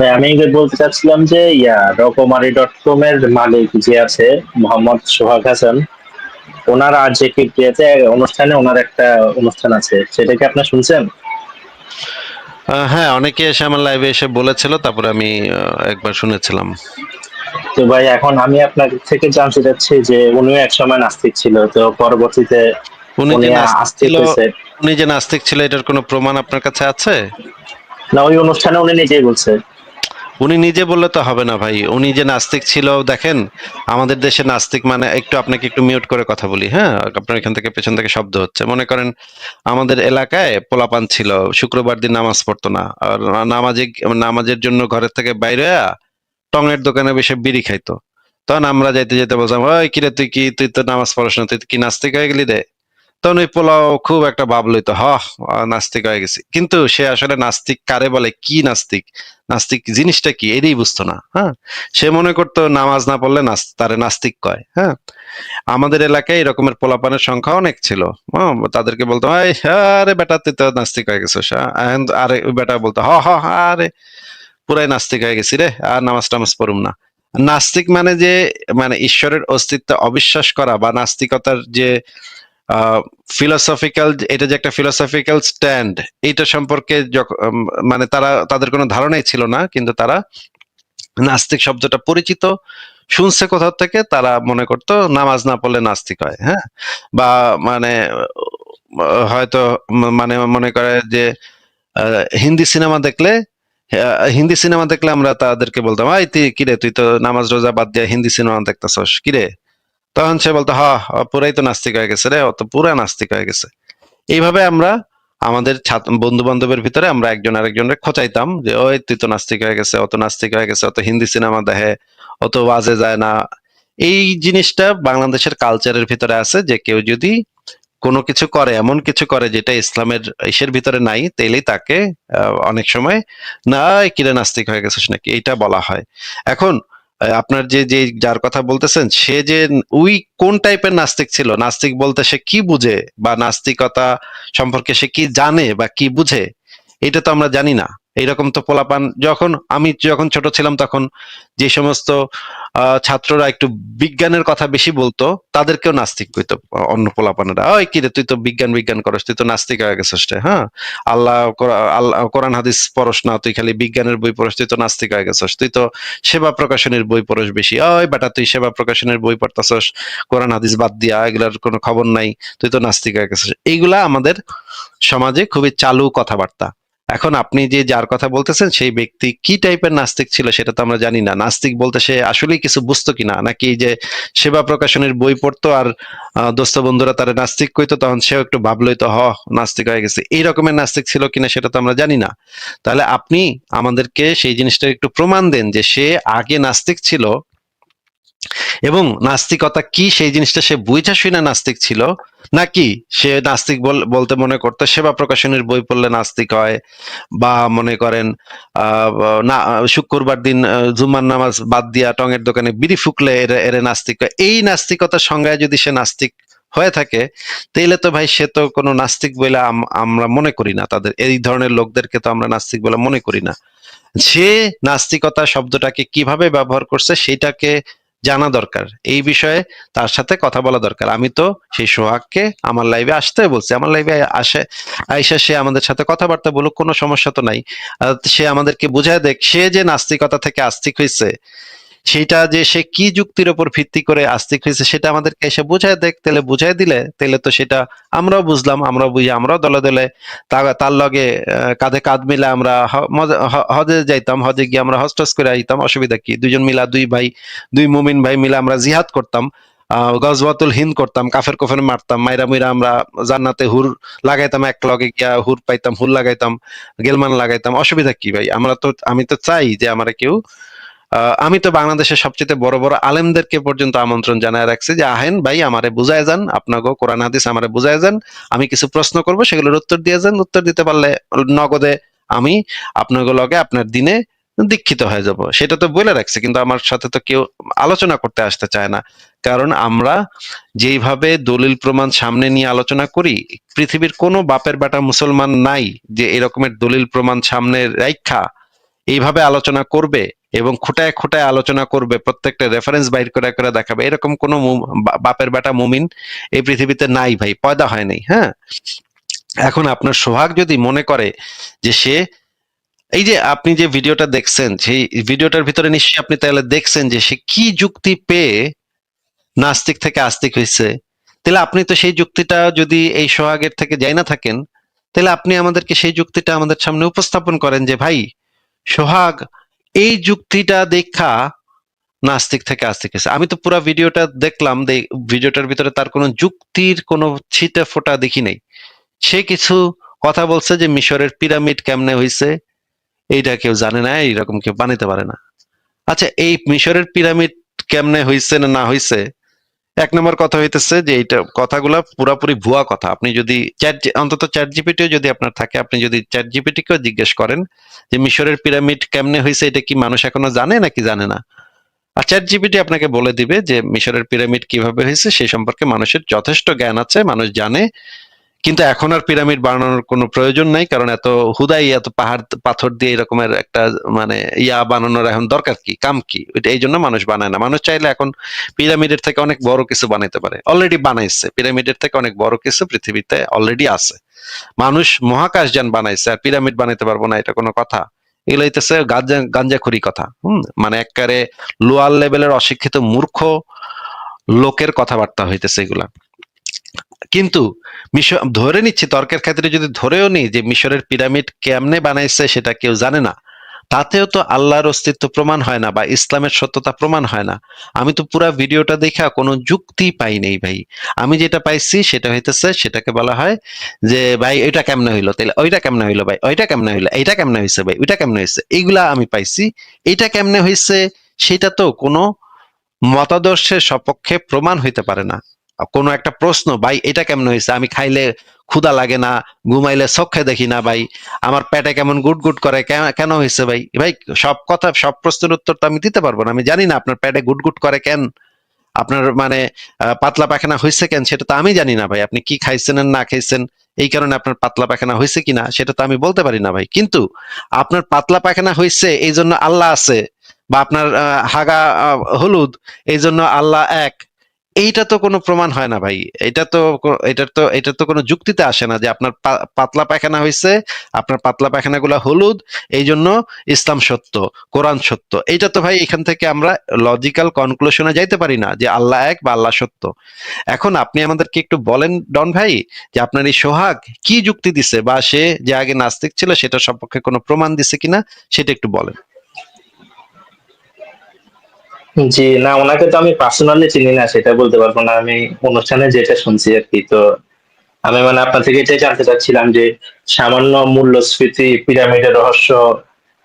ভাই আমি বলতে চাচ্ছিলাম যে ইয়া রকমারি ডট কম এর মালিক যে আছে মোহাম্মদ সোহাগ হাসান ওনার আজ যে কিপ্রিয়াতে অনুষ্ঠানে ওনার একটা অনুষ্ঠান আছে সেটা কি আপনি শুনছেন? হ্যাঁ অনেকে এসে আমার লাইভে এসে বলেছিল তারপরে আমি একবার শুনেছিলাম। তো ভাই এখন আমি আপনার থেকে জানতে চাচ্ছি যে উনিও এক সময় নাস্তিক ছিল তো পরবর্তীতে উনি উনি যে নাস্তিক ছিল উনি যে নাস্তিক ছিল এটার কোনো প্রমাণ আপনার কাছে আছে? না ওই অনুষ্ঠানে উনি নিজেই বলছে। উনি নিজে বললে তো হবে না ভাই। উনি যে নাস্তিক ছিল, দেখেন, আমাদের দেশে নাস্তিক মানে একটু আপনাকে একটু মিউট করে কথা বলি হ্যাঁ? আপনার এখান থেকে পেছন থেকে শব্দ হচ্ছে। মনে করেন, আমাদের এলাকায় পোলাপান ছিল, শুক্রবার দিন নামাজ পড়তো না। আর নামাজে, নামাজের জন্য ঘরের থেকে বাইরে টঙের দোকানে বসে বিড়ি খাইতো। তখন আমরা যাইতে যেতে বলতাম, ওই কিরে, তুই কি, তুই তো নামাজ পড়াশোনা তুই কি নাস্তিক হয়ে গেলি রে? তখন ওই পোলাও খুব একটা ভাব লইতো হ নাস্তিক হয়ে গেছে। কিন্তু সে আসলে নাস্তিক কারে বলে? কি নাস্তিক? নাস্তিক জিনিসটা কি? এটাই বুঝতো না হ্যাঁ? সে মনে করতো নামাজ না পড়লে তারে নাস্তিক কয় হ্যাঁ? আমাদের এলাকায় এরকমের পোলাপানের সংখ্যা অনেক ছিল। হ্যাঁ, তাদেরকে বলতো "এই, আরে বেটা তুই তো নাস্তিক হয়ে গেছিস হ্যাঁ?" আরে বেটা বলতো হ হ, আরে পুরাই নাস্তিক হয়ে গেছি রে আর নামাজ টামাজ পড়ুম না। নাস্তিক মানে যে মানে ঈশ্বরের অস্তিত্ব অবিশ্বাস করা বা নাস্তিকতার যে ফিলোসফিক্যাল এটা যে একটা ফিলোসফিক্যাল স্ট্যান্ড এইটা সম্পর্কে মানে তারা, তাদের কোনো ধারণাই ছিল না, কিন্তু তারা নাস্তিক শব্দটা পরিচিত, শুনছে কোথাও থেকে, তারা মনে করতো নামাজ না পড়লে নাস্তিক হয় হ্যাঁ? বা মানে হয়তো মানে মনে করে যে হিন্দি সিনেমা দেখলে হিন্দি সিনেমা দেখলে আমরা তাদেরকে বলতাম, আই, তুই কিরে তুই তো নামাজ রোজা বাদ দিয়ে হিন্দি সিনেমা দেখতেছস কিরে তখন সে বলতো, হ, পুরাই তো নাস্তিক হয়ে গেছে রে, ও তো পুরা নাস্তিক হয়ে গেছে। এইভাবে আমরা আমাদের বন্ধু বান্ধবের ভিতরে আমরা একজন আরেকজনের খোঁচাইতাম যে, ওই তুই তো নাস্তিক হয়ে গেছে অত নাস্তিক হয়ে গেছে অত হিন্দি সিনেমা দেখে অত বাজে যায় না। এই জিনিসটা বাংলাদেশের কালচারের ভিতরে আছে যে, কেউ যদি কোনো কিছু করে, এমন কিছু করে যেটা ইসলামের ইসের ভিতরে নাই, তাইলেই তাকে অনেক সময়, না কিরে নাস্তিক হয়ে গেছিস নাকি? এটা বলা হয়। এখন আপনার যে যে যার কথা বলতেছেন, সে যে ওই কোন টাইপের নাস্তিক ছিল? নাস্তিক বলতে সে কি বুঝে? বা নাস্তিকতা সম্পর্কে সে কি জানে বা কি বুঝে? এটা তো আমরা জানি না। এইরকম তো পোলাপান, যখন আমি যখন ছোট ছিলাম তখন যে সমস্ত ছাত্ররা একটু বিজ্ঞানের কথা বেশি বলতো, তাদেরকেও নাস্তিক কইতো অন্য পোলাপানেরা। ওই কি রে, তুই তো বিজ্ঞান বিজ্ঞান করস, তুই তো নাস্তিক হয়ে গেছিস হ্যাঁ? আল্লাহ আল্লাহ, কোরআন হাদিস পড়স না, তুই খালি বিজ্ঞানের বই পড়স, তুই তো নাস্তিক হয়ে গেছিস, তুই তো সেবা প্রকাশনের বই পড়স বেশি। ওই বেটা, তুই সেবা প্রকাশনের বই পড়তাছস, কোরআন হাদিস বাদ দিয়া, এগুলার কোনো খবর নাই, তুই তো নাস্তিক হয়ে গেছিস। এইগুলা আমাদের সমাজে খুবই চালু কথাবার্তা। এখন আপনি যে যার কথা বলতেছেন, সেই ব্যক্তি কি টাইপের নাস্তিক ছিল সেটা তো আমরা জানি না। নাস্তিক বলতে সে আসলেই কিছু বুঝতো কিনা? নাকি যে সেবা প্রকাশনের বই পড়তো আর দোস্ত বন্ধুরা তারা নাস্তিক কইতো, তখন সেও একটু ভাবলোই তো, হ, নাস্তিক হয়ে গেছে। এই রকমের নাস্তিক ছিল কিনা সেটা তো আমরা জানি না। তাহলে আপনি আমাদেরকে সেই জিনিসটা একটু প্রমাণ দেন যে সে আগে নাস্তিক ছিল এবং নাস্তিকতা কি সেই জিনিসটা সে বুঝা শুনে নাস্তিক ছিল? নাকি সে নাস্তিক বল- বলতে মনে করতো সেবা প্রকাশনের বই পড়লে নাস্তিক হয়? বা মনে করেন না শুক্রবার দিন আহ, জুম্মার নামাজ বাদ দিয়া টঙের দোকানে বিড়ি ফুকলে এরে এরে নাস্তিক। এই নাস্তিকতার সংজ্ঞায় যদি সে নাস্তিক হয়ে থাকে তাইলে তো ভাই সে তো কোনো নাস্তিক বলে আম- আমরা মনে করি না। তাদের এই ধরনের লোকদেরকে তো আমরা নাস্তিক বলে মনে করি না। সে নাস্তিকতা শব্দটাকে কীভাবে ব্যবহার করছে সেটাকে জানা দরকার। এই বিষয়ে তার সাথে কথা বলা দরকার। আমি তো সেই সোহাগকে আমার লাইভে আসতে বলছি। আমার লাইভে আসে, আইসা সে আমাদের সাথে কথাবার্তা বলুক, কোনো সমস্যা তো নাই। সে আমাদেরকে বুঝায় দেখ, সে যে নাস্তিকতা থেকে আস্তিক হয়েছে সেটা যে সে কি যুক্তির উপর ভিত্তি করে আস্তিক হয়েছে সেটা আমাদেরকে এসে বুঝায় দেখ তাহলে বুঝাই দিলে তাহলে তো সেটা আমরাও বুঝলাম আমরাও বুঝি আমরাও দলে দলে তার লগে কাঁধে কাঁধ মিলে আমরা হজে যাইতাম হজে গিয়ে আমরা হজ টজ করে আইতাম অসুবিধা কি? দুজন মিলা দুই ভাই দুই মুমিন ভাই মিলে আমরা জিহাদ করতাম আহ, গজওয়াতুল হিন্দ করতাম কাফের কফের মারতাম মাইরা মুইরা আমরা জান্নাতে হুর লাগাইতাম এক লগে গিয়া হুর পাইতাম হুর লাগাইতাম গেলমান লাগাইতাম অসুবিধা কি ভাই? আমরা তো আমি তো চাই যে আমরা কেউ আমি তো বাংলাদেশের সবচেয়ে বড় বড় আলেমদেরকে পর্যন্ত আমন্ত্রণ জানায় রাখছি যে, আহেন ভাই, আমারে বুঝায় যান আপনাকে কোরআন হাদিস আমারে বুঝায় যান, আমি কিছু প্রশ্ন করব, সেগুলোর উত্তর দিয়ে যান। উত্তর দিতে পারলে নগদে আমি আপনাকে লগে আপনার দিনে দীক্ষিত হয়ে যাব। সেটা তো বলে রাখছে, কিন্তু আমার সাথে তো কেউ আলোচনা করতে আসতে চায় না। কারণ আমরা যেইভাবে দলিল প্রমাণ সামনে নিয়ে আলোচনা করি, পৃথিবীর কোনো বাপের বেটা মুসলমান নাই যে এরকমের দলিল প্রমাণ সামনে রাইখা, এইভাবে আলোচনা করবে এবং খুঁটায় খুঁটায় আলোচনা করবে, প্রত্যেকটা রেফারেন্স বাইর করে করে দেখাবে। এরকম কোনো বাপের বেটা মুমিন এই পৃথিবীতে নাই ভাই, পয়দা হয় নাই হ্যাঁ? এখন আপনার সোহাগ যদি মনে করে যে সে, এই যে আপনি যে ভিডিওটা দেখছেন, সেই ভিডিওটার ভিতরে নিশ্চয়ই আপনি তাহলে দেখছেন যে সে কি যুক্তি পেয়ে নাস্তিক থেকে আস্তিক হয়েছে। তাহলে আপনি তো সেই যুক্তিটা যদি এই সোহাগের থেকে যাই না থাকেন, তাহলে আপনি আমাদেরকে সেই যুক্তিটা আমাদের সামনে উপস্থাপন করেন যে ভাই, সোহাগ এই যুক্তিটা দেখা নাস্তিক থেকে আস্তিক হয়েছে। আমি তো পুরো ভিডিওটা দেখলাম ভিডিওটার ভিতরে তার কোনো যুক্তির কোনো ছিটে ফোটা দেখি নাই। সে কিছু কথা বলছে যে মিশরের পিরামিড কেমনে হয়েছে এইটা কেউ জানে না, এইরকম কেউ বানাইতে পারে না। আচ্ছা এই মিশরের পিরামিড কেমনে হয়েছে না না হয়েছে এক নম্বর কথা হইতেছে যে এইটা কথাগুলা পুরাপুরি ভুয়া কথা। আপনি যদি চ্যাট অন্তত চ্যাট জিপিটিও যদি আপনার থাকে, আপনি যদি চ্যাট জিপিটিকেও জিজ্ঞেস করেন যে মিশরের পিরামিড কেমনে হয়েছে এটা কি মানুষ এখনও জানে নাকি জানে না? আর চ্যাট জিপিটি আপনাকে বলে দিবে যে মিশরের পিরামিড কীভাবে হয়েছে সে সম্পর্কে মানুষের যথেষ্ট জ্ঞান আছে, মানুষ জানে। কিন্তু এখন আর পিরামিড বানানোর কোনো প্রয়োজন নাই, কারণ এত হুদাই, এত পাহাড়, পাথর দিয়ে এরকমের একটা মানে ইয়া বানানোর এখন দরকার কি, কাম কি? এই জন্য মানুষ বানায় না। মানুষ চাইলে এখন পিরামিডের থেকে অনেক বড় কিছু বানাইতে পারে। অলরেডি বানাইছে। পিরামিডের থেকে অনেক বড় কিছু পৃথিবীতে অলরেডি আছে। মানুষ মহাকাশ যান বানাইছে, আর পিরামিড বানাইতে পারব না, এটা কোনো কথা। এগুলো হইতেছে গাঞ্জা, গাঞ্জাখুরি কথা, হম? মানে একবারে লোয়ার লেভেলের অশিক্ষিত মূর্খ লোকের কথাবার্তা হইতেছে এগুলা। কিন্তু মিশর, ধরে নিচ্ছি তর্কের ক্ষেত্রে যদি ধরেও নিই যে মিশরের পিরামিড কেমনে বানাইছে সেটা কেউ জানে না, তাতেও তো আল্লাহর অস্তিত্ব প্রমাণ হয় না বা ইসলামের সত্যতা প্রমাণ হয় না। আমি তো পুরা ভিডিওটা দেখা কোনো যুক্তি পাই নেই ভাই। আমি যেটা পাইছি সেটা হইতেছে, সেটাকে বলা হয় যে, ভাই এটা কেমনে হইল? তাহলে ওইটা কেমনে হইল ভাই? ওইটা কেমনে হইল? এইটা কেমনে হয়েছে ভাই? ওইটা কেমনে হয়েছে এইগুলা আমি পাইছি। এইটা কেমনে হয়েছে সেটা তো কোনো মতাদর্শের সপক্ষে প্রমাণ হইতে পারে না। কোনো একটা প্রশ্ন, ভাই, এটা কেমন হয়েছে? আমি খাইলে ক্ষুধা লাগে না, ঘুমাইলে চোখে দেখি না, ভাই। আমার পেটে কেমন গুট গুট করে, কেন হয়েছে, ভাই? ভাই, সব কথা, সব প্রশ্নের উত্তর তো আমি দিতে পারব না। আমি জানি না আপনার পেটে গুট গুট করে কেন, আপনার মানে পাতলা পায়খানা হয়েছে কেন, সেটা তো আমি জানি না, ভাই। আপনি কি খাইছেন না খাইছেন, এই কারণে আপনার পাতলা পায়খানা হয়েছে কিনা, সেটা তো আমি বলতে পারি না, ভাই। কিন্তু আপনার পাতলা পায়খানা হয়েছে, এই জন্য আল্লাহ আছে, বা আপনার হাগা হলুদ, এই জন্য আল্লাহ এক। এইটা তো কোনো প্রমাণ হয় না ভাই। এটা তো এটার তো এটা তো কোনো যুক্তিতে আসে না যে আপনার পাতলা পায়খানা হয়েছে আপনার পাতলা পায়খানাগুলো হলুদ এই জন্য ইসলাম সত্য, কোরআন সত্য। এইটা তো ভাই এখান থেকে আমরা লজিক্যাল কনক্লুশনে যাইতে পারি না যে আল্লাহ এক বা আল্লাহ সত্য। এখন আপনি আমাদেরকে একটু বলেন ডন ভাই, যে আপনার এই সোহাগ কি যুক্তি দিছে বা সে যে আগে নাস্তিক ছিল সেটা সপক্ষে কোনো প্রমাণ দিছে কিনা, সেটা একটু বলেন। জি, না, ওনাকে তো আমি পার্সোনালি চিনি না, সেটা বলতে পারব না। আমি অনুষ্ঠানে যেটা শুনছি আর কি, তো আমি মানে আপনার থেকে এটাই জানতে চাচ্ছিলাম যে সামান্য মূল্যস্ফীতি, পিরামিডের রহস্য,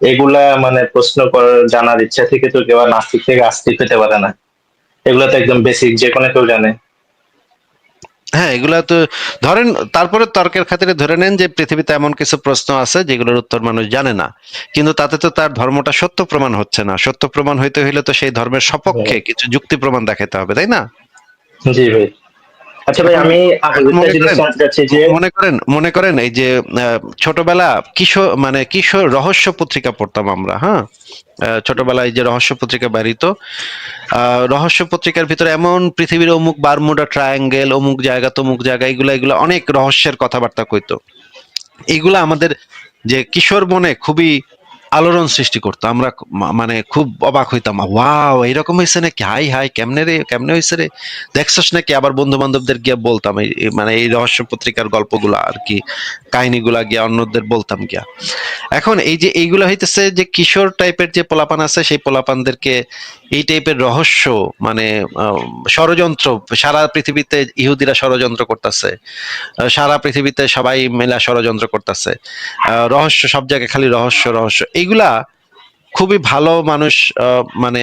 এগুলা মানে প্রশ্ন করার, জানার ইচ্ছা থেকে তো কেউ নাস্তিক থেকে আস্তিক হতে পারে না। এগুলা তো একদম বেসিক যে কোনো কেউ জানে। হ্যাঁ এগুলা তো ধরেন তারপরে তর্কের খাতিরে ধরে নেন যে পৃথিবীতে এমন কিছু প্রশ্ন আছে যেগুলোর উত্তর মানুষ জানে না। কিন্তু তাতে তো তার ধর্মটা সত্য প্রমাণ হচ্ছে না। সত্য প্রমাণ হইতে হইলে তো সেই ধর্মের সপক্ষে কিছু যুক্তি প্রমাণ দেখাতে হবে তাই না? জি ভাই। আচ্ছা ভাই আমি মনে করেন- মনে করেন এই যে ছোটবেলা কিশোর মানে কিশোর রহস্য পত্রিকা পড়তাম আমরা হ্যাঁ? ছোটবেলায় যে রহস্য পত্রিকা বাড়িত আহ, রহস্য পত্রিকার ভিতরে এমন পৃথিবীর অমুক বারমুডা ট্রায়াঙ্গেল অমুক জায়গা তমুক জায়গা এগুলা এগুলো অনেক রহস্যের কথাবার্তা কইতো। এগুলা আমাদের যে কিশোর মনে খুবই আলোড়ন সৃষ্টি করতো। আমরা মানে খুব অবাক হইতাম, ওয়াও এরকম হয়েছে নাকি? হাই হাই, কেমনে রে, কেমনে হয়েছে রে? দেখছস নাকি? আবার বন্ধু বান্ধবদের গিয়া বলতাম, এই এই মানে এই রহস্য পত্রিকার গল্পগুলা আর কি, কাহিনীগুলা গিয়া অন্যদের বলতাম গিয়া। এখন এই যে এইগুলো হইতেছে যে কিশোর টাইপের যে পোলাপান আছে, সেই পোলাপানদেরকে এই টাইপের রহস্য মানে ষড়যন্ত্র, সারা পৃথিবীতে ইহুদিরা ষড়যন্ত্র করতেছে সারা পৃথিবীতে সবাই মেলা ষড়যন্ত্র করতেছে রহস্য, সব জায়গায় খালি রহস্য রহস্য এইগুলা খুবই ভালো মানুষ আহ, মানে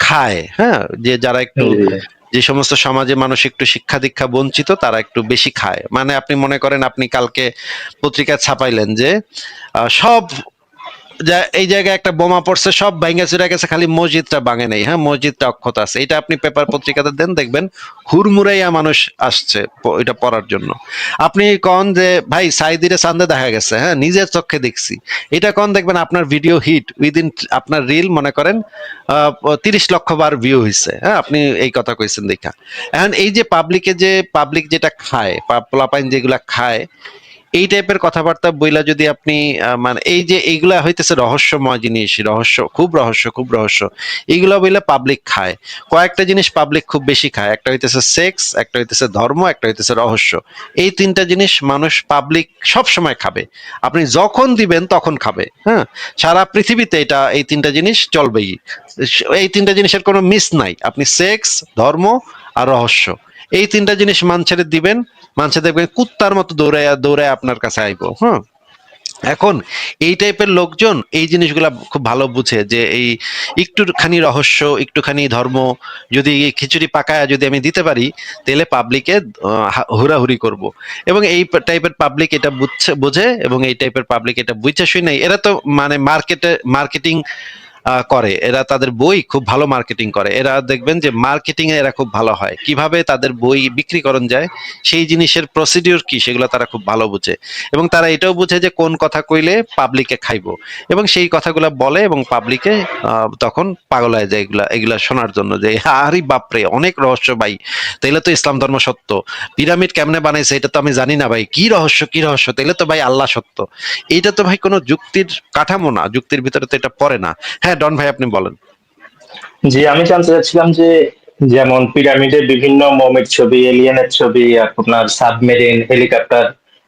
খায় হ্যাঁ? যে যারা একটু যে সমস্ত সমাজে মানুষ একটু শিক্ষা দীক্ষা বঞ্চিত তারা একটু বেশি খায়। মানে আপনি মনে করেন আপনি কালকে পত্রিকায় ছাপাইলেন যে আহ, সব এই জায়গায় একটা বোমা পড়ছে, সব ভাঙ্গা চুরা গেছে, খালি মসজিদটা ভাঙে নেই হ্যাঁ? মসজিদটা অক্ষত আছে। এটা আপনি পেপার পত্রিকাতে দেন, দেখবেন হুড়মুড়াইয়া মানুষ আসছে এটা পড়ার জন্য। আপনি কন যে, ভাই, সাইদিরে চান্দে দেখা গেছে হ্যাঁ? নিজের চোখে দেখছি। এটা কন দেখবেন আপনার ভিডিও হিট, উইদিন আপনার রিল, মনে করেন তিরিশ লক্ষ বার ভিউ হয়েছে হ্যাঁ? আপনি এই কথা কইছেন দেখা। এখন এই যে পাবলিকে যে পাবলিক যেটা খায় পোলাপাইন যেগুলা খায় এই টাইপের কথাবার্তা বইলা যদি আপনি মানে এই যে এইগুলা হইতেছে রহস্যময় জিনিস, রহস্য, খুব রহস্য খুব রহস্য। এইগুলা বইলা পাবলিক খায়। কয়েকটা জিনিস পাবলিক খুব বেশি খায়। একটা হইতেছে সেক্স একটা হইতেছে ধর্ম, একটা হইতেছে রহস্য। এই তিনটা জিনিস মানুষ পাবলিক সব সময় খাবে। আপনি যখন দিবেন তখন খাবে হ্যাঁ? সারা পৃথিবীতে এটা, এই তিনটা জিনিস চলবেই। এই তিনটা জিনিসের কোনো মিস নাই। আপনি সেক্স ধর্ম আর রহস্য। এই তিনটা জিনিস মানুষের দিবেন মানুষের দেখবেন কুত্তার মতো দৌড়ায় দৌড়ায় আপনার কাছে আইবো হ্যাঁ এখন এই টাইপের লোকজন এই জিনিসগুলা খুব ভালো বুঝে যে এই একটুখানি রহস্য, একটুখানি ধর্ম, যদি খিচুড়ি পাকায় যদি আমি দিতে পারি, তাহলে পাবলিকে হুড়াহুড়ি করব। এবং এই টাইপের পাবলিক এটা বুঝছে, বোঝে, এবং এই টাইপের পাবলিক এটা বুঝছে শুই এরা তো মানে মার্কেটে মার্কেটিং করে। এরা তাদের বই খুব ভালো মার্কেটিং করে। এরা দেখবেন যে মার্কেটিং এ এরা খুব ভালো হয়। কীভাবে তাদের বই বিক্রি করণ যায়, সেই জিনিসের প্রসিডিওর কি, সেগুলো তারা খুব ভালো বুঝে। এবং তারা এটাও বুঝে যে কোন কথা কইলে পাবলিকে খাইবো। এবং সেই কথাগুলো বলে এবং পাবলিকে তখন পাগল হয়ে যায় এগুলা এগুলা শোনার জন্য যে, আরে বাপরে, অনেক রহস্য ভাই। তাইলে তো ইসলাম ধর্ম সত্য। পিরামিড কেমনে বানাইছে এটা তো আমি জানি না ভাই। কি রহস্য কি রহস্য? তাইলে তো ভাই আল্লাহ সত্য। এটা তো ভাই কোনো যুক্তির কাঠামো না। যুক্তির ভিতরে তো এটা পড়ে না। হ্যাঁ ডন ভাই আপনি বলেন। জি আমি জানতে চাচ্ছিলাম যে যেমন পিরামিডের বিভিন্ন মমির ছবি এলিয়েনের ছবি আপনার সাবমেরিন হেলিকপ্টার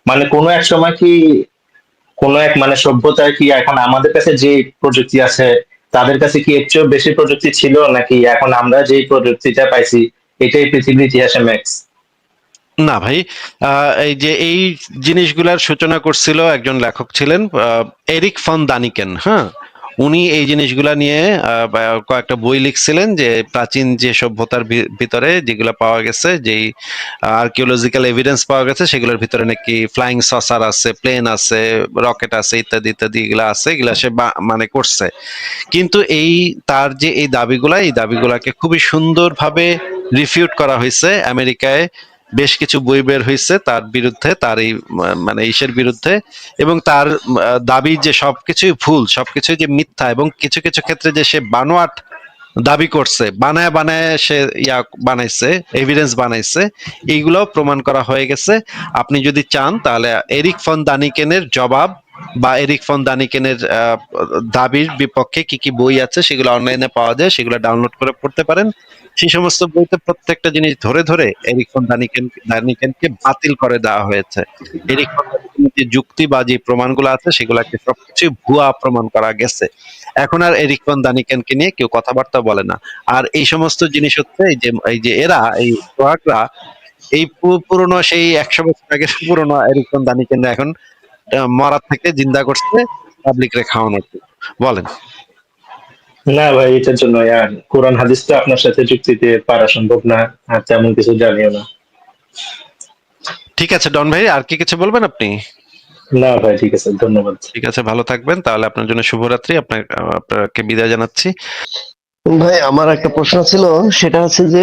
মানে কোনো এক সময় কি কোনো এক মানে সভ্যতার কি এখন আমাদের কাছে যে প্রযুক্তি আছে তাদের কাছে কি এর চেয়েও বেশি প্রযুক্তি ছিল নাকি এখন আমরা যে প্রযুক্তিটা পাইছি এটাই পৃথিবীর ইতিহাসে ম্যাক্স না ভাই আহ, এই যে এই জিনিসগুলার সূচনা করছিল একজন লেখক ছিলেন এরিক ফন দানিকেন হ্যাঁ? উনি এই জিনিসগুলা নিয়ে কয়েকটা বই লিখছিলেন যে প্রাচীন যে সভ্যতার ভিতরে যেগুলো পাওয়া গেছে, যেই আর্কিওলজিক্যাল এভিডেন্স পাওয়া গেছে, সেগুলোর ভিতরে নাকি ফ্লাইং সসার আছে প্লেন আছে রকেট আছে ইত্যাদি ইত্যাদি এগুলা আছে, এগুলা সে মানে করছে। কিন্তু এই, তার যে এই দাবিগুলা, এই দাবিগুলাকে খুবই সুন্দরভাবে রিফিউট করা হয়েছে আমেরিকায় বেশ কিছু বই বের হয়েছে তার বিরুদ্ধে, তার এই মানে ইসের বিরুদ্ধে এবং তার দাবি যে সবকিছুই ভুল, সবকিছুই যে মিথ্যা এবং কিছু কিছু ক্ষেত্রে যে সে বানোয়াট দাবি করছে, বানায় বানায় সে ইয়া বানাইছে এভিডেন্স বানাইছে, এইগুলো প্রমাণ করা হয়ে গেছে। আপনি যদি চান তাহলে এরিক ফন দানিকেনের জবাব বা এরিক ফন দানিকেনের দাবির বিপক্ষে কি কি বই আছে সেগুলো অনলাইনে পাওয়া যায়, সেগুলো ডাউনলোড করে পড়তে পারেন। সেই সমস্ত বইতে প্রত্যেকটা জিনিস ধরে ধরে এরিক ফন দানিকেন, দানিকেনকে বাতিল করে দেওয়া হয়েছে। এরিক ফন যে যুক্তি বা যে প্রমাণগুলো আছে, সেগুলোকে সবকিছু ভুয়া প্রমাণ করা গেছে। এখন আর এরিক ফন দানিকেনকে নিয়ে কেউ কথাবার্তা বলে না। আর এই সমস্ত জিনিস হচ্ছে, এই যে এই যে এরা, এই সোহাগরা, এই পুরনো সেই একশো বছর আগে পুরনো এরিক ফন দানিকেনরা এখন মরার থেকে জিন্দা করছে পাবলিক রে খাওয়ানোর বলেন। না ভাই এটার জন্য আর কোরআন হাদিস তো আপনার সাথে যুক্তিতে পারা সম্ভব না আর তেমন কিছু জানিও না। ঠিক আছে ডন ভাই আর কি কিছু বলবেন আপনি? না ভাই ঠিক আছে ধন্যবাদ। ঠিক আছে ভালো থাকবেন তাহলে আপনার জন্য শুভরাত্রি আপনার আপনাকে বিদায় জানাচ্ছি। ভাই আমার একটা প্রশ্ন ছিল সেটা হচ্ছে যে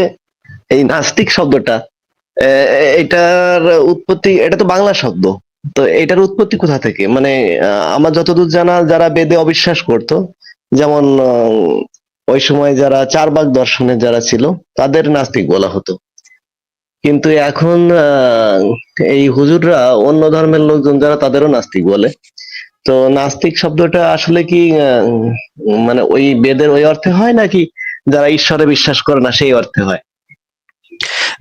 এই নাস্তিক শব্দটা এটার উৎপত্তি এটা তো বাংলা শব্দ তো এটার উৎপত্তি কোথা থেকে? মানে আহ, আমার যতদূর জানা যারা বেদে অবিশ্বাস করত যেমন ওই সময় যারা চারবাগ দর্শনে যারা ছিল, তাদের নাস্তিক বলা হতো। কিন্তু এখন এই হুজুররা অন্য ধর্মের লোকজন যারা, তাদেরও নাস্তিক বলে। তো নাস্তিক শব্দটা আসলে কি মানে ওই বেদের ওই অর্থে হয় নাকি যারা ঈশ্বরে বিশ্বাস করে না, সেই অর্থে হয়?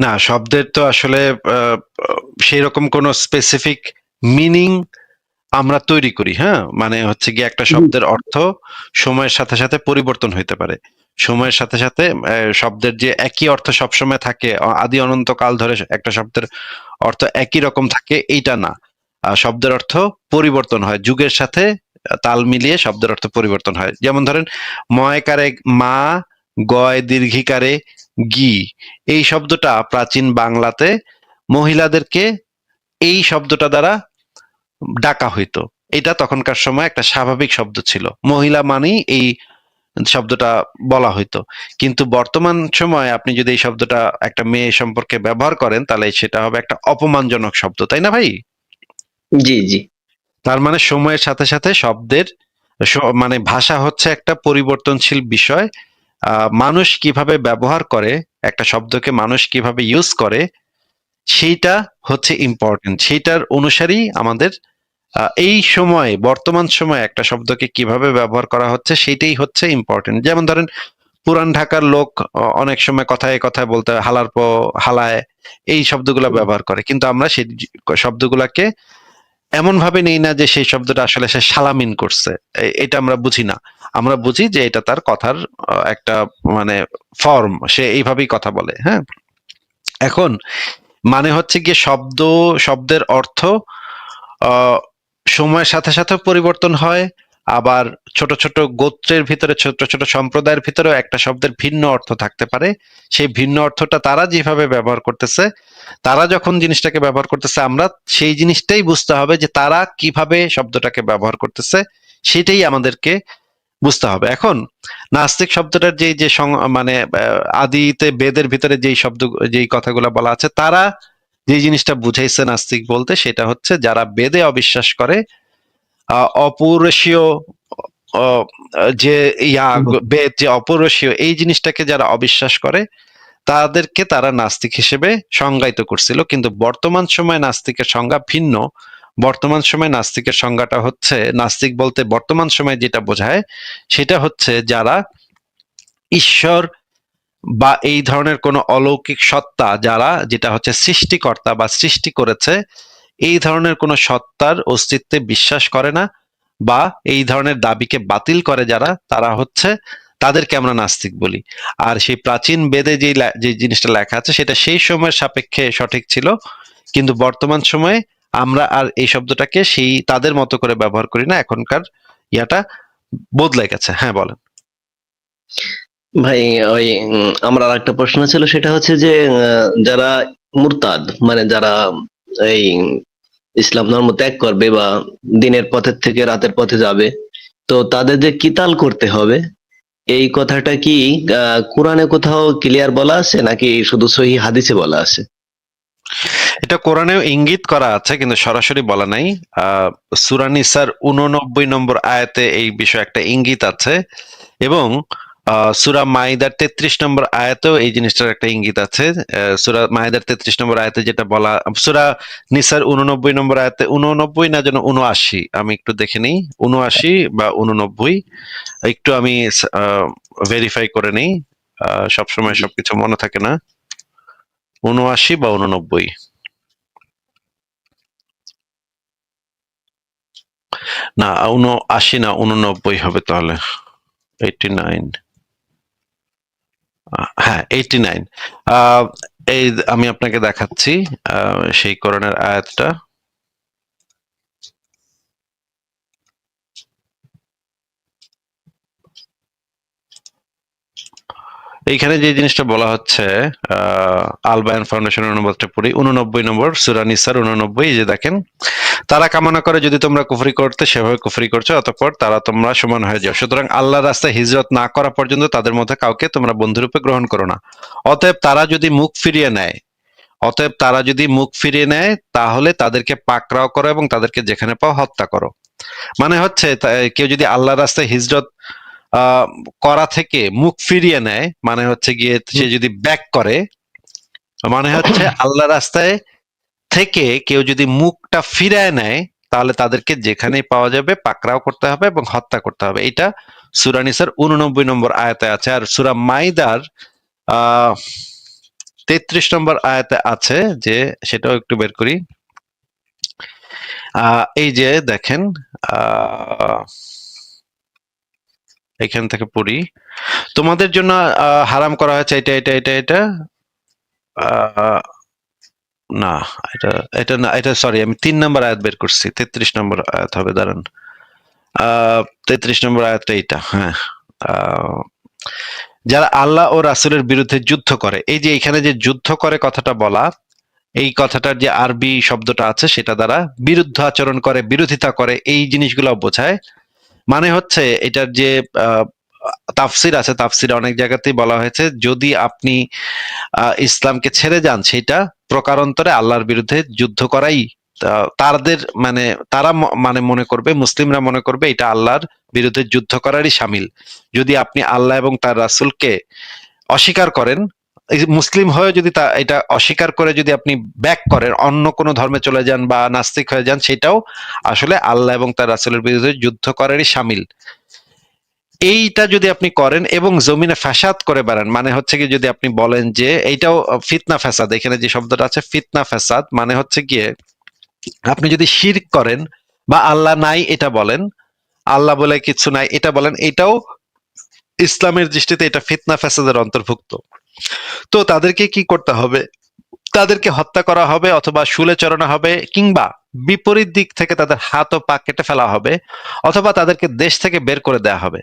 না, শব্দের তো আসলে সেই রকম কোন স্পেসিফিক মিনিং আমরা তৈরি করি হ্যাঁ? মানে হচ্ছে গিয়ে একটা শব্দের অর্থ সময়ের সাথে সাথে পরিবর্তন হইতে পারে। সময়ের সাথে সাথে শব্দের যে একই অর্থ সবসময় থাকে আদি অনন্ত কাল ধরে একটা শব্দের অর্থ একই রকম থাকে এইটা না। শব্দের অর্থ পরিবর্তন হয় যুগের সাথে তাল মিলিয়ে শব্দের অর্থ পরিবর্তন হয়। যেমন ধরেন ময়কারে মা গয় দীর্ঘিকারে গি এই শব্দটা প্রাচীন বাংলাতে মহিলাদেরকে এই শব্দটা দ্বারা ডাকা হইতো। এটা তখনকার সময় একটা স্বাভাবিক শব্দ ছিল। মহিলা মানেই এই শব্দটা বলা হইতো। কিন্তু বর্তমান সময়ে আপনি যদি এই শব্দটা একটা মেয়ে সম্পর্কে ব্যবহার করেন তাহলে সেটা হবে একটা অপমানজনক শব্দ তাই না ভাই? জি জি। তার মানে সময়ের সাথে সাথে শব্দের মানে ভাষা হচ্ছে একটা পরিবর্তনশীল বিষয়। আহ, মানুষ কীভাবে ব্যবহার করে একটা শব্দকে মানুষ কীভাবে ইউজ করে সেইটা হচ্ছে ইম্পর্টেন্ট সেইটার অনুসারেই আমাদের এই সময় বর্তমান সময়ে একটা শব্দকে কীভাবে ব্যবহার করা হচ্ছে সেইটাই হচ্ছে ইম্পর্টেন্ট যেমন ধরেন পুরান ঢাকার লোক অনেক সময় কথায় কথায় বলতে হয়, হালার প হালায় এই শব্দগুলো ব্যবহার করে। কিন্তু আমরা সেই শব্দগুলাকে এমন ভাবে নেই না যে সেই শব্দটা আসলে সে সালামিন করছে। এটা আমরা বুঝি না। আমরা বুঝি যে এটা তার কথার একটা মানে ফর্ম সে এইভাবেই কথা বলে হ্যাঁ? এখন মানে হচ্ছে গিয়ে শব্দ শব্দের অর্থ আহ, সময়ের সাথে সাথে পরিবর্তন হয়, আবার ছোট ছোট গোত্রের ভিতরে, ছোট ছোট সম্প্রদায়ের ভিতরেও একটা শব্দের ভিন্ন অর্থ থাকতে পারে। সেই ভিন্ন অর্থটা তারা যেভাবে ব্যবহার করতেছে, তারা যখন জিনিসটাকে ব্যবহার করতেছে, আমরা সেই জিনিসটাই বুঝতে হবে যে তারা কীভাবে শব্দটাকে ব্যবহার করতেছে, সেটাই আমাদেরকে বুঝতে হবে। এখন, নাস্তিক শব্দটার যে যে মানে আদিতে বেদের ভিতরে যেই শব্দ, যেই কথাগুলো বলা আছে, তারা যে জিনিসটা বুঝাইছে নাস্তিক বলতে সেটা হচ্ছে যারা বেদে অবিশ্বাস করে অপৌরসীয় যে ইয়া বেদ যে অপৌরসীয় এই জিনিসটাকে যারা অবিশ্বাস করে তাদেরকে তারা নাস্তিক হিসেবে সংজ্ঞায়িত করছিল। কিন্তু বর্তমান সময়ে নাস্তিকের সংজ্ঞা ভিন্ন। বর্তমান সময়ে নাস্তিকের সংজ্ঞাটা হচ্ছে নাস্তিক বলতে বর্তমান সময়ে যেটা বোঝায় সেটা হচ্ছে যারা ঈশ্বর বা এই ধরনের কোনো অলৌকিক সত্তা যারা, যেটা হচ্ছে সৃষ্টিকর্তা বা সৃষ্টি করেছে, এই ধরনের কোনো সত্তার অস্তিত্বে বিশ্বাস করে না বা এই ধরনের দাবিকে বাতিল করে যারা, তারা হচ্ছে তাদেরকে আমরা নাস্তিক বলি। আর সেই প্রাচীন বেদে যে যে জিনিসটা লেখা আছে, সেটা সেই সময়ের সাপেক্ষে সঠিক ছিল। কিন্তু বর্তমান সময়ে আমরা আর এই শব্দটাকে সেই, তাদের মতো করে ব্যবহার করি না। এখনকার ইয়াটা বদলে গেছে। হ্যাঁ বলেন। ভাই, ওই আমার আর একটা প্রশ্ন ছিল, সেটা হচ্ছে যে যারা মুরতাদ মানে যারা এই ইসলাম ধর্ম ত্যাগ করবে বা দিনের পথের থেকে রাতের পথে যাবে, তো তাদের যে কিতাল করতে হবে? এই কথাটা কি কোরআনে কোথাও ক্লিয়ার বলা আছে, নাকি শুধু সহি হাদিসে বলা আছে? এটা কোরআনেও ইঙ্গিত করা আছে, কিন্তু সরাসরি বলা নাই। সুরানিসার উননব্বই নম্বর আয়াতে এই বিষয়ে একটা ইঙ্গিত আছে এবং সুরা মাইদার তেত্রিশ নম্বর আয়াতেও এই জিনিসটার একটা ইঙ্গিত আছে। সুরা মাইদার তেত্রিশ নম্বর আয়াতে যেটা বলা, সুরা নিসার উননব্বই নম্বর আয়াতে উননব্বই না যেন উনআশি আমি একটু দেখে নিই উনআশি বা উননব্বই একটু আমি ভেরিফাই করে নিই। সবসময় সবকিছু মনে থাকে না। উনআশি বা উননব্বই না উনআশি না উননব্বই হবে তাহলে। এইটি নাইন হ্যাঁ এইটি নাইন এই আমি আপনাকে দেখাচ্ছি সেই করণের আয়াতটা। এইখানে যে জিনিসটা বলা হচ্ছে আলবায়ন ফাউন্ডেশন অনুবাদটা পড়ি, উননব্বই নম্বর সুরানিসার উননব্বই যে দেখেন, তারা কামনা করে যদি তোমরা কুফরি করতে সেভাবে কুফরি করছ, অতঃপর তারা তোমরা সমান হয়ে যাও। সুতরাং আল্লাহর রাস্তায় হিজরত না করা পর্যন্ত তাদের মধ্যে কাউকে তোমরা বন্ধুরূপে গ্রহণ করো না। অতএব তারা যদি মুখ ফিরিয়ে নেয়, অতএব তারা যদি মুখ ফিরিয়ে নেয়, তাহলে তাদেরকে পাকড়াও করো এবং তাদেরকে যেখানে পাও হত্যা করো। মানে হচ্ছে কেউ যদি আল্লাহর রাস্তায় হিজরত করা থেকে মুখ ফিরিয়ে নেয় মানে হচ্ছে গিয়ে সে যদি ব্যাক করে মানে হচ্ছে আল্লাহ রাস্তায় থেকে কেউ যদি মুখটা ফিরায় নেয়, তাহলে তাদেরকে যেখানেই পাওয়া যাবে পাকড়াও করতে হবে এবং হত্যা করতে হবে। এটা সুরানিসার উননব্বই নম্বর আয়াতে আছে, আর সুরা মাইদার তেত্রিশ নম্বর আয়াতে আছে যে, সেটাও একটু বের করি। এই যে দেখেন, আহ এখান থেকে পড়ি। তোমাদের জন্য হারাম করা হয়েছে এটা এটা এটা এটা? না, এটা এটা না, এটা সরি আমি তিন নম্বর আয়াত বের করছি। তেত্রিশ নম্বর আয়াত হবে, দাঁড়ান। তেত্রিশ নম্বর আয়াতটা এইটা হ্যাঁ। যারা আল্লাহ ও রাসূলের বিরুদ্ধে যুদ্ধ করে, এই যে এখানে যে যুদ্ধ করে কথাটা বলা, এই কথাটার যে আরবি শব্দটা আছে, সেটা দ্বারা বিরুদ্ধ আচরণ করে, বিরোধিতা করে, এই জিনিসগুলো বোঝায়। মানে হচ্ছে এটার যে তাফসির আছে, তাফসির অনেক জায়গাতেই বলা হয়েছে, যদি আপনি ইসলামকে ছেড়ে যান সেটা প্রকারান্তরে আল্লাহর বিরুদ্ধে যুদ্ধ করাই তাদের মানে তারা মানে মনে করবে, মুসলিমরা মনে করবে এটা আল্লাহর বিরুদ্ধে যুদ্ধ করারই সামিল। যদি আপনি আল্লাহ এবং তার রাসূলকে অস্বীকার করেন মুসলিম হয়ে যদি তা, এটা অস্বীকার করে যদি আপনি ব্যাক করেন, অন্য কোনো ধর্মে চলে যান বা নাস্তিক হয়ে যান, সেটাও আসলে আল্লাহ এবং তার রাসুলের বিরুদ্ধে যুদ্ধ করারই সামিল। এইটা যদি আপনি করেন এবং জমিনে ফ্যাসাদ করে বেড়ান মানে হচ্ছে কি যদি আপনি বলেন যে, এইটাও ফিতনা ফ্যাসাদ, এখানে যে শব্দটা আছে ফিতনা ফ্যাসাদ মানে হচ্ছে গিয়ে আপনি যদি শির করেন বা আল্লাহ নাই এটা বলেন, আল্লাহ বলে কিছু নাই এটা বলেন, এটাও ইসলামের দৃষ্টিতে এটা ফিতনা ফ্যাসাদের অন্তর্ভুক্ত। তো তাদেরকে কি করতে হবে? তাদেরকে হত্যা করা হবে অথবা শুলে চড়ানো হবে কিংবা বিপরীত দিক থেকে তাদের হাত ও পা কেটে ফেলা হবে অথবা তাদেরকে দেশ থেকে বের করে দেওয়া হবে।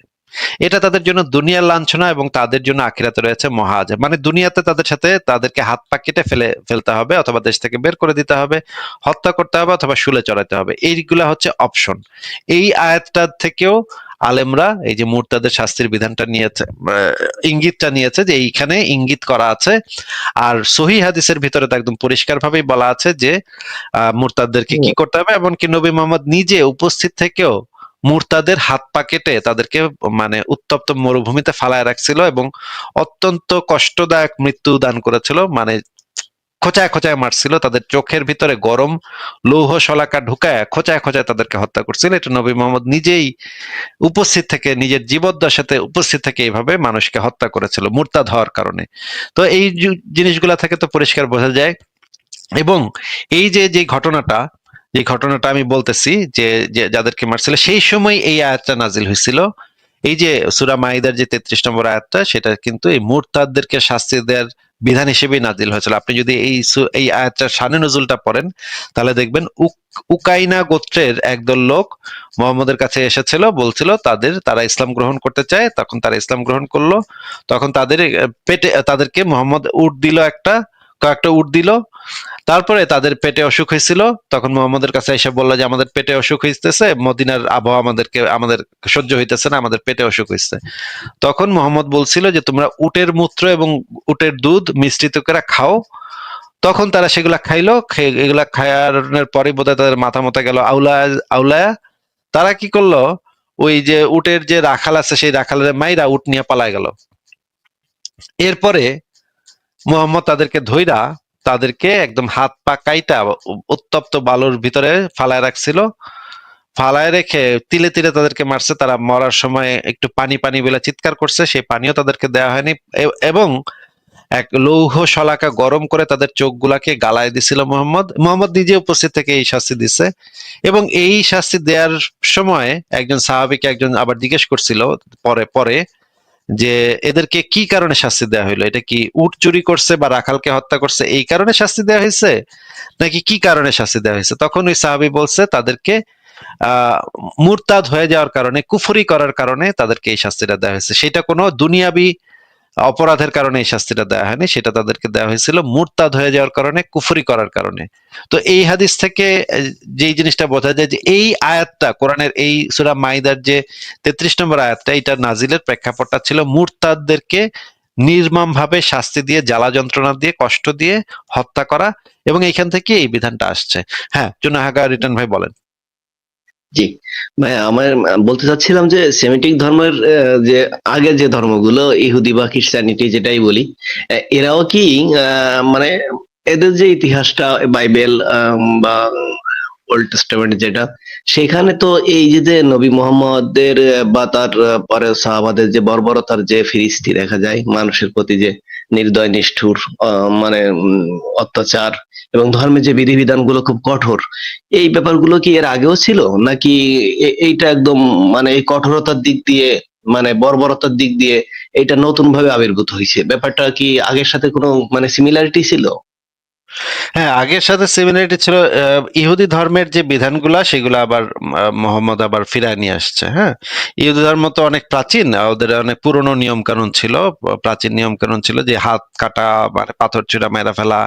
এটা তাদের জন্য দুনিয়ার লাঞ্ছনা এবং তাদের জন্য আখিরাতে রয়েছে মহাজ মানে দুনিয়াতে তাদের সাথে তাদেরকে হাত পা কেটে ফেলে ফেলতে হবে অথবা দেশ থেকে বের করে দিতে হবে, হত্যা করতে হবে অথবা শুলে চড়াতে হবে। এইগুলা হচ্ছে অপশন এই আয়াতটা থেকেও আলেমরা এই যে মুরতাদের শাস্তির বিধানটা নিয়েছে ইঙ্গিতটা নিয়েছে যে এইখানে ইঙ্গিত করা আছে। আর সহি হাদিসের ভিতরে তো একদম পরিষ্কার ভাবেই বলা আছে যে আহ, মুরতাদদেরকে কি করতে হবে? এমনকি নবী মোহাম্মদ নিজে উপস্থিত থেকেও মুরতাদের হাত পা কেটে তাদেরকে মানে উত্তপ্ত মরুভূমিতে ফালায় রাখছিল এবং অত্যন্ত কষ্টদায়ক মৃত্যু দান করেছিল। মানে খোঁচায় খোঁচায় মারছিল, তাদের চোখের ভিতরে গরম লৌহ শলাকা ঢুকায় খোঁচায় খোঁচায় তাদেরকে হত্যা করছিল। এটা নবী মোহাম্মদ নিজেই উপস্থিত থেকে, নিজের জীবদ্দশাতে উপস্থিত থেকে এইভাবে মানুষকে হত্যা করেছিল, মুরতাদ হওয়ার কারণে। তো এই জিনিসগুলা থেকে তো পরিষ্কার বোঝা যায়। এবং এই যে যে ঘটনাটা যে ঘটনাটা আমি বলতেছি, যে যাদেরকে মারছিল, সেই সময় এই আয়াতটা নাজিল হয়েছিল। এই যে, সুরা মাইদার যে তেত্রিশ নম্বর আয়াতটা, সেটা কিন্তু এই মুরতাদদেরকে শাস্তি দেওয়ার বিধান হিসেবে নাজিল হয়েছিল। আপনি যদি এই এই আয়াতটার শানে নজুলটা পড়েন, তাহলে দেখবেন উক- উকাইনা গোত্রের একদল লোক মোহাম্মদের কাছে এসেছিল, বলছিল তাদের, তারা ইসলাম গ্রহণ করতে চায়, তখন তারা ইসলাম গ্রহণ করল। তখন তাদের পেটে, তাদেরকে মোহাম্মদ উট দিল একটা, কয়েকটা উট দিল তারপরে তাদের পেটে অসুখ হয়েছিল। তখন মোহাম্মদের কাছে এসে বলল যে, আমাদের পেটে অসুখ হইতেছে, মদিনার আবহাওয়া আমাদেরকে, আমাদের সহ্য হইতেছে না, আমাদের পেটে অসুখ হইছে। তখন মোহাম্মদ বলছিল যে, তোমরা উটের মূত্র এবং উটের দুধ মিশ্রিত করে খাও। তখন তারা সেগুলা খাইলো এগুলা খায়ার পরে বোধহয় তাদের মাথা মতো গেল। আউলা আউলায়া তারা কি করল? ওই যে উটের যে রাখাল আছে, সেই রাখালের মাইরা উট নিয়ে পালায় গেল। এরপরে মোহাম্মদ তাদেরকে ধইরা তাদেরকে একদম হাত পা কাইটা উত্তপ্ত বালুর ভিতরে ফালায় রাখছিল। ফালায় রেখে তিলে তিলে তাদেরকে মারছে। তারা মরার সময় একটু পানি পানি বলে চিৎকার করছে। সেই পানিও তাদেরকে দেওয়া হয়নি। এবং এক লৌহ শলাকা গরম করে তাদের চোখগুলাকে গালায় দিছিল মোহাম্মদ। মোহাম্মদ নিজে উপস্থিত থেকে এই শাস্তি দিছে। এবং এই শাস্তি দেওয়ার সময় একজন সাহাবিকে একজন আবার জিজ্ঞেস করছিল, পরে পরে যে এদেরকে কি কারণে শাস্তি দেওয়া হইল? এটা কি উট চুরি করছে বা রাখালকে হত্যা করছে এই কারণে শাস্তি দেওয়া হয়েছে? নাকি কি কারণে শাস্তি দেওয়া হয়েছে? তখন ওই সাহাবি বলছে, তাদেরকে আহ মুরতাদ হয়ে যাওয়ার কারণে, কুফরি করার কারণে তাদেরকে এই শাস্তিটা দেওয়া হয়েছে। সেটা কোনো দুনিয়াবি অপরাধের কারণে এই শাস্তিটা দেওয়া হয়নি, সেটা তাদেরকে দেওয়া হয়েছিল। মুরতাদ হয়ে যাওয়ার কারণে, কুফরি করার কারণে। তো এই হাদিস থেকে, যেই জিনিসটা বোঝা যায় যে এই আয়াতটা, কোরআনের এই সূরা মাইদার যে তেত্রিশ নম্বর আয়াতটা, এটা নাজিলের প্রেক্ষাপটটা ছিল মুরতাদদেরকে নির্মম ভাবে শাস্তি দিয়ে, জ্বালা যন্ত্রণা দিয়ে, কষ্ট দিয়ে হত্যা করা এবং এইখান থেকে এই বিধানটা আসছে। হ্যাঁ জুনাহাগা রিটার্ন ভাই বলেন। জি। ভাই, আমার বলতে চাচ্ছিলাম যে সেমিটিক ধর্মের যে আগের যে ধর্মগুলো, ইহুদি বা খ্রিস্টানিটি যেটাই বলি এরাও কি মানে এদের যে ইতিহাসটা, বাইবেল বা ওল্ড টেস্টামেন্ট যেটা, সেখানে তো এই যে যে নবী মোহাম্মদের বা তার পরে সাহাবাদের যে বর্বরতার যে ফিরিস্তি দেখা যায়, মানুষের প্রতি যে নির্দয়, নিষ্ঠুর মানে অত্যাচার এবং ধর্মের যে বিধিবিধানগুলো খুব কঠোর, এই ব্যাপারগুলো কি এর আগেও ছিল? নাকি এইটা একদম মানে এই কঠোরতার দিক দিয়ে মানে বর্বরতার দিক দিয়ে এটা নতুন ভাবে আবির্ভূত হয়েছে? ব্যাপারটা কি আগের সাথে কোনো মানে সিমিলারিটি ছিল? হ্যাঁ আগের সাথে সিমিলারিটি ছিল ইহুদি ধর্মের যে বিধানগুলা, সেগুলো আবার মোহাম্মদ আবার ফিরায় নিয়ে আসছে হ্যাঁ? ইহুদি ধর্ম তো অনেক প্রাচীন ওদের অনেক পুরনো নিয়ম কানুন ছিল প্রাচীন নিয়ম কানুন ছিল যে হাত কাটা মানে পাথর চূড়া মেরা ফেলা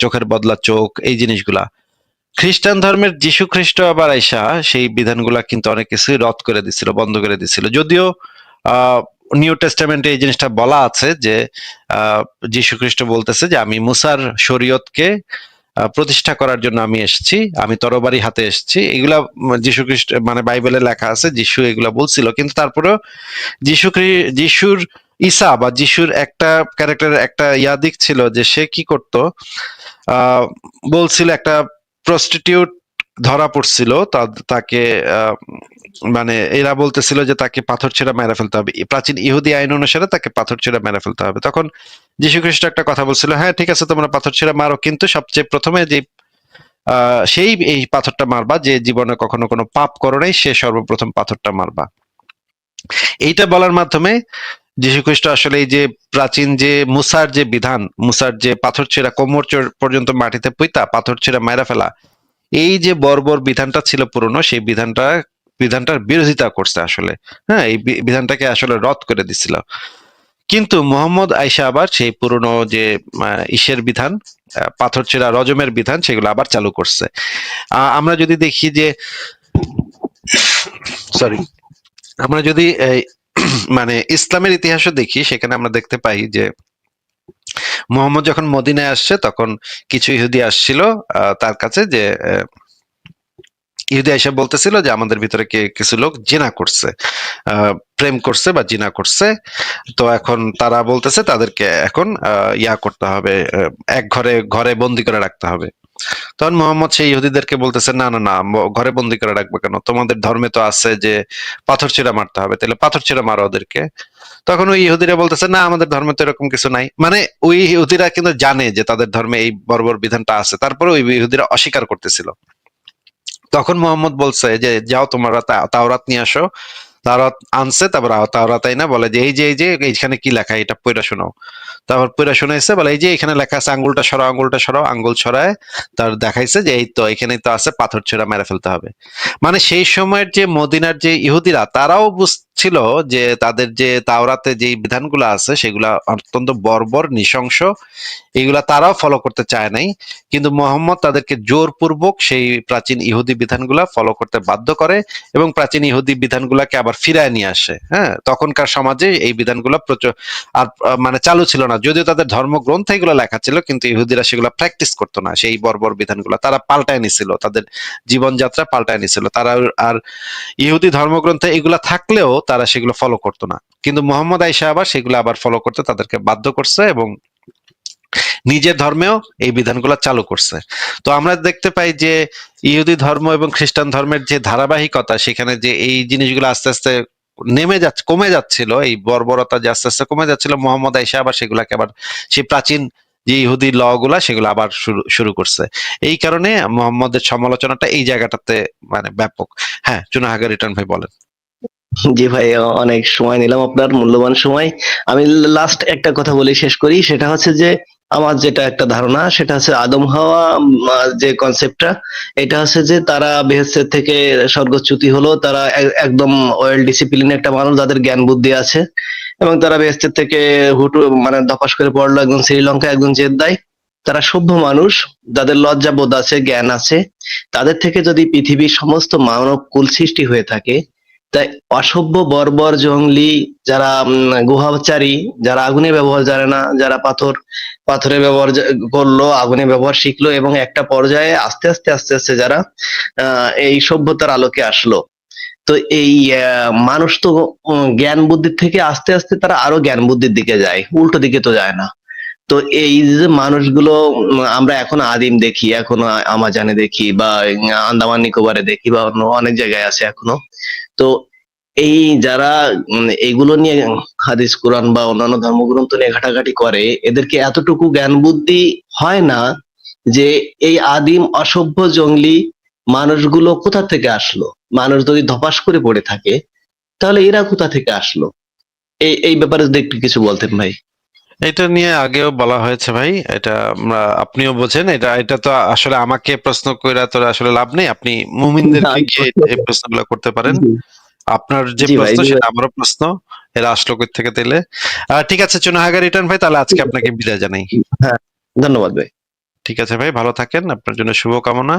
চোখের বদলা চোখ, এই জিনিসগুলা। খ্রিস্টান ধর্মের যীশু খ্রিস্ট আবার আইসা, সেই বিধানগুলা কিন্তু অনেক কিছু রদ করে দিছিল, বন্ধ করে দিছিল। যদিও, আহ নিউ টেস্টামেন্টে এই জিনিসটা বলা আছে যে যীশু খ্রিস্ট বলতেছে যে, আমি মুসার শরীয়তকে প্রতিষ্ঠা করার জন্য আমি এসেছি, আমি তরবারি হাতে এসেছি। এগুলা যীশু খ্রিস্ট মানে বাইবেলে লেখা আছে, যিশু এগুলা বলছিল। কিন্তু তারপরেও যীশু যিশুর ঈসা বা যিশুর একটা ক্যারেক্টার একটা ইয়া দিক ছিল যে, সে কি করত? বলছিল একটা প্রস্টিটিউট ধরা পড়ছিল তাকে মানে এরা বলতেছিল যে তাকে পাথর ছেড়া মেরে ফেলতে হবে। প্রাচীন ইহুদি আইন অনুসারে তাকে পাথর ছেড়া মেরে ফেলতে হবে। তখন যীশু খ্রিস্ট একটা কথা বলছিল হ্যাঁ ঠিক আছে, তোমরা পাথর ছেড়া মারো, কিন্তু সবচেয়ে প্রথমে যে সেই এই পাথরটা মারবা, যে জীবনে কখনো কোনো পাপ করো নাই, সে সর্বপ্রথম পাথরটা মারবা। এইটা বলার মাধ্যমে যীশু খ্রিস্ট আসলে এই যে প্রাচীন যে মুসার যে বিধান, মুসার যে পাথর ছেঁড়া কোমর পর্যন্ত মাটিতে পুইতা, পাথর ছেঁড়া মায়েরা ফেলা, এই যে বর্বর বিধানটা ছিল পুরনো, সেই বিধানটা বিধানটার বিরোধিতা করছে আসলে। হ্যাঁ এই বিধানটাকে আসলে রদ করে দিছিল। কিন্তু মোহাম্মদ আইসা আবার সেই পুরনো যে ইসের বিধান পাথর ছেঁড়া রজমের বিধান, সেগুলো আবার চালু করছে। আমরা যদি দেখি যে সরি আমরা যদি মানে ইসলামের ইতিহাসও দেখি, সেখানে আমরা দেখতে পাই যে, মোহাম্মদ যখন মদিনায় আসছে, তখন কিছু ইহুদি আসছিল তার কাছে যে ইহুদি এসে বলতেছিল যে আমাদের ভিতরে কে, কিছু লোক জিনা করছে প্রেম করছে বা জিনা করছে। তো এখন তারা বলতেছে তাদেরকে এখন ইয়া করতে হবে এক ঘরে ঘরে বন্দি করে রাখতে হবে। তখন মোহাম্মদ সেই ইহুদিদেরকে বলতেছে, না না না ঘরে বন্দি করে রাখবে কেন? তোমাদের ধর্মে তো আছে যে পাথর ছিঁড়া মারতে হবে, তাহলে পাথর ছিঁড়া মারো ওদেরকে। তখন ওই ইহুদিরা বলতেছে, না, আমাদের ধর্মে তো এরকম কিছু নাই। মানে ওই ইহুদিরা কিন্তু জানে যে তাদের ধর্মে এই বর্বর বিধানটা আছে। তারপরে ওই ইহুদিরা অস্বীকার করতেছিল। তখন মোহাম্মদ বলছে যে, যাও তোমরা তাওরাত নিয়ে আসো। তাওরাত আনছে, তারপর তাওরাত না বলে যে, এই যে এই যে, এইখানে কি লেখা? এটা পড়া শোনাও। তারপর পড়া শোনাইছে, বলে এই যে এখানে লেখা আছে, আঙ্গুলটা সরাও আঙ্গুলটা সরাও, আঙ্গুল ছড়ায়, তার দেখাইছে যে এই তো, এখানেই তো আছে, পাথর ছেঁড়া মেরে ফেলতে হবে। মানে সেই সময়ের যে মদিনার যে ইহুদিরা, তারাও বুঝছিল যে তাদের যে তাওরাতে যে বিধানগুলো আছে, সেগুলা অত্যন্ত বর্বর, নৃশংস, এগুলা তারাও ফলো করতে চায় নাই। কিন্তু মোহাম্মদ তাদেরকে জোরপূর্বক সেই প্রাচীন ইহুদি বিধানগুলা ফলো করতে বাধ্য করে এবং প্রাচীন ইহুদি বিধানগুলাকে আবার ফিরায় নিয়ে আসে হ্যাঁ? তখনকার সমাজে এই বিধানগুলো প্রচুর আর মানে চালু ছিল না। যদিও তাদের ধর্মগ্রন্থে এগুলো লেখা ছিল, কিন্তু ইহুদিরা সেগুলো প্র্যাকটিস করতো না। সেই বর্বর বিধানগুলো তারা পাল্টায় নিছিল, তাদের জীবনযাত্রা পাল্টায় নিছিল। তারা আর ইহুদি ধর্মগ্রন্থে এগুলা থাকলেও তারা সেগুলো ফলো করতো না। কিন্তু মোহাম্মদ আইসা আবার সেগুলো আবার ফলো করতে তাদেরকে বাধ্য করছে এবং নিজের ধর্মেও এই বিধানগুলো চালু করছে। তো আমরা দেখতে পাই যে ইহুদি ধর্ম এবং খ্রিস্টান ধর্মের যে ধারাবাহিকতা, সেখানে যে এই জিনিসগুলো আস্তে আস্তে নেমে যাচ্ছে, কমে যাচ্ছিল, এই বর্বরতা যে আস্তে আস্তে কমে যাচ্ছিল, মোহাম্মদ আইসা আবার সেগুলাকে আবার, সেই প্রাচীন যে ইহুদি গুলা সেগুলো আবার শুরু শুরু করছে। এই কারণে মোহাম্মদের সমালোচনাটা এই জায়গাটাতে মানে ব্যাপক। হ্যাঁ চুনাহাগা রিটার্ন ভাই বলেন। জি ভাই, অনেক সময় নিলাম আপনার, মূল্যবান সময়। আমি লাস্ট একটা কথা বলে শেষ করি, সেটা হচ্ছে যে আমার যেটা একটা ধারণা, সেটা হচ্ছে আদম হাওয়া যে কনসেপ্টটা এটা হচ্ছে যে তারা বেহেস্তের থেকে স্বর্গচ্যুতি হলো, তারা একদম ওয়েল ডিসিপ্লিন একটা মানুষ যাদের জ্ঞান বুদ্ধি আছে এবং তারা বেহেস্তের থেকে হুটু মানে ধপাস করে পড়ল একজন শ্রীলঙ্কা, একজন জেদ্দায় তারা সভ্য মানুষ, যাদের লজ্জাবোধ আছে, জ্ঞান আছে, তাদের থেকে যদি পৃথিবীর সমস্ত মানব কুল সৃষ্টি হয়ে থাকে, তাই অসভ্য, বর্বর জঙ্গলি, যারা গুহাচারী, যারা আগুনে ব্যবহার জানে না, যারা পাথর পাথরের ব্যবহার করল, আগুনে ব্যবহার শিখলো এবং একটা পর্যায়ে আস্তে আস্তে আস্তে আস্তে যারা এই সভ্যতার আলোকে আসলো। তো এই মানুষ তো জ্ঞান বুদ্ধির থেকে আস্তে আস্তে তারা আরও জ্ঞান বুদ্ধির দিকে যায়, উল্টো দিকে তো যায় না। তো এই যে মানুষগুলো আমরা এখন আদিম দেখি, এখন আমাজানে দেখি বা আন্দামান নিকোবরে দেখি বা অন্য অনেক জায়গায় আছে এখনও। তো এই যারা উম, এইগুলো নিয়ে হাদিস কোরআন বা অন্যান্য ধর্মগ্রন্থ নিয়ে ঘাটাঘাটি করে এদেরকে এতটুকু জ্ঞান বুদ্ধি হয় না যে এই আদিম অসভ্য জঙ্গলি মানুষগুলো কোথা থেকে আসলো? মানুষ যদি ধপাস করে পড়ে থাকে তাহলে এরা কোথা থেকে আসলো? এই এই ব্যাপারে যদি একটু কিছু বলতেন ভাই। এটা নিয়ে আগেও বলা হয়েছে ভাই এটা আমরা আপনিও বোঝেন এটা এটা তো আসলে আমাকে প্রশ্ন কইরা তো আসলে লাভ নেই আপনি মুমিনদেরকে এই প্রশ্নগুলো করতে পারেন। আপনার যে প্রশ্ন সেটা আমারও প্রশ্ন। এরা আসলো থেকে আহ, ঠিক আছে চুনাহাগা রিটার্ন ভাই তাহলে আজকে আপনাকে বিদায় জানাই। হ্যাঁ ধন্যবাদ ভাই। ঠিক আছে ভাই ভালো থাকেন আপনার জন্য শুভকামনা।